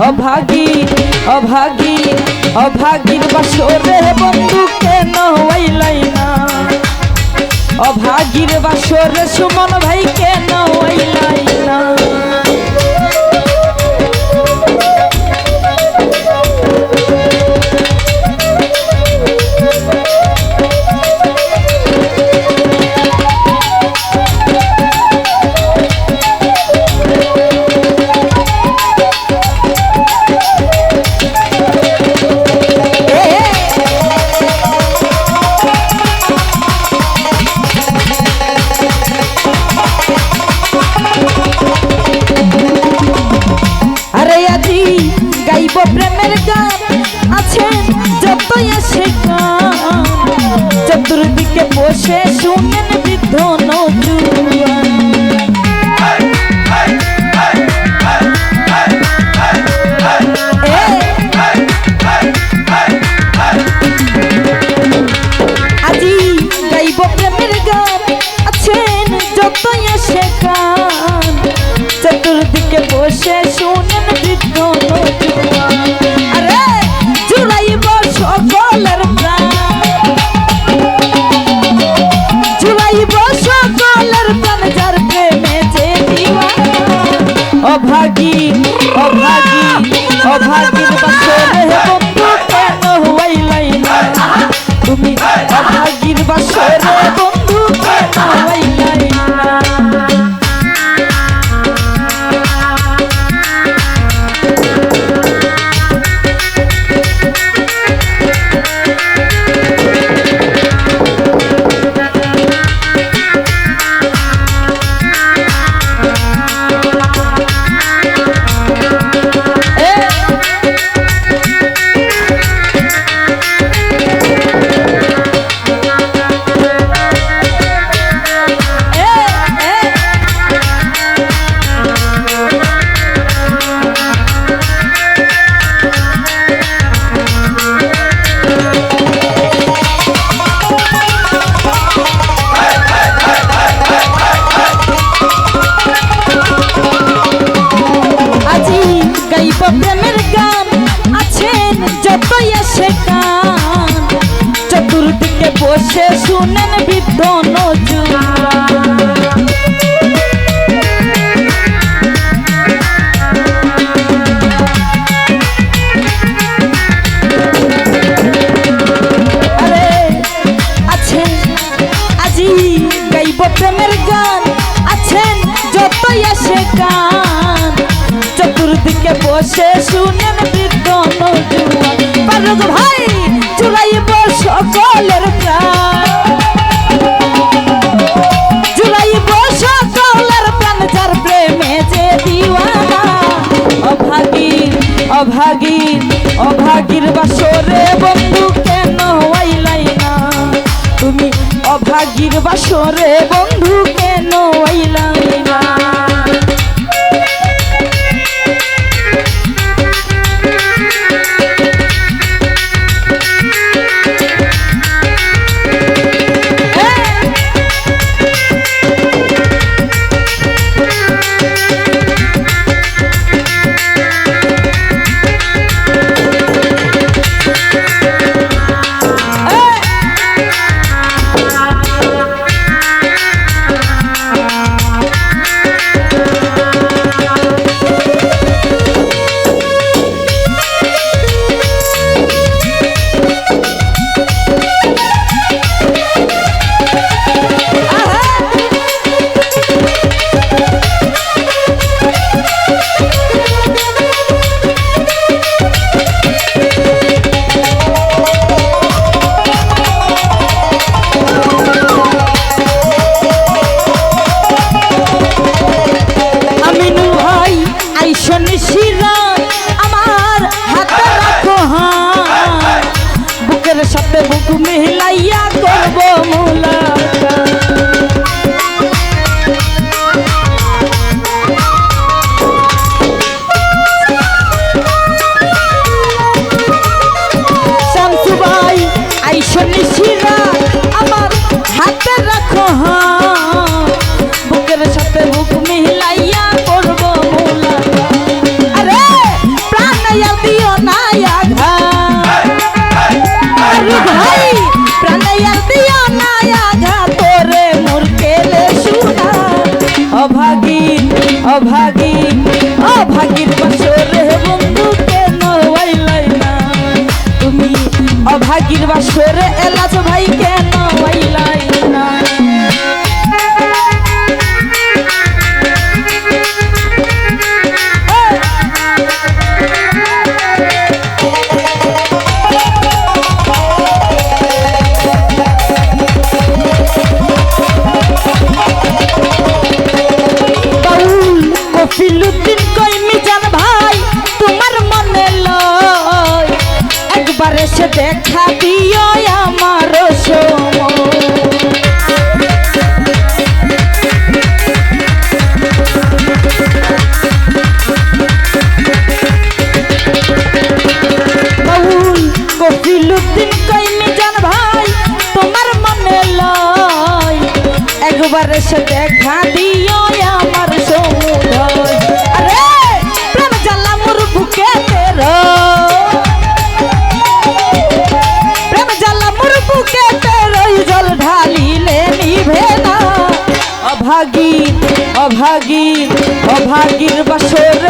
অভাগী অভাগী, অভাগীর বাসরে বন্ধু কেন হইলাই না? অভাগীর বাসরে সুমন ভাই কেন হইলাই না? বসে শুনেন 不拍 বসে শুনেন বৃদ্ধ নজুরা প্রেমের গান। আছেন, যতই আসে গান। চতুর্দিকে বসে শুনেন বৃদ্ধ নজুয়ান পারুক ভাই, চুড়াইব সকলের বুক মিলাইয়া করব মোলা অভাগীর বাসরে এলাচ ভাই কেন আইলাই না? বাউল কফিলুদ্দিন কই মিজান ভাই, তোমার মনে লয়। একবার এসে দেখা একবার এসে দেখা দিও আমার সমুদয়। আরে, প্রেম জ্বালা মোর বুকে তের। প্রেম জ্বালা মোর বুকে তের জল ঢালিলে নিভে না। অভাগী অভাগী, অভাগীর বাসরে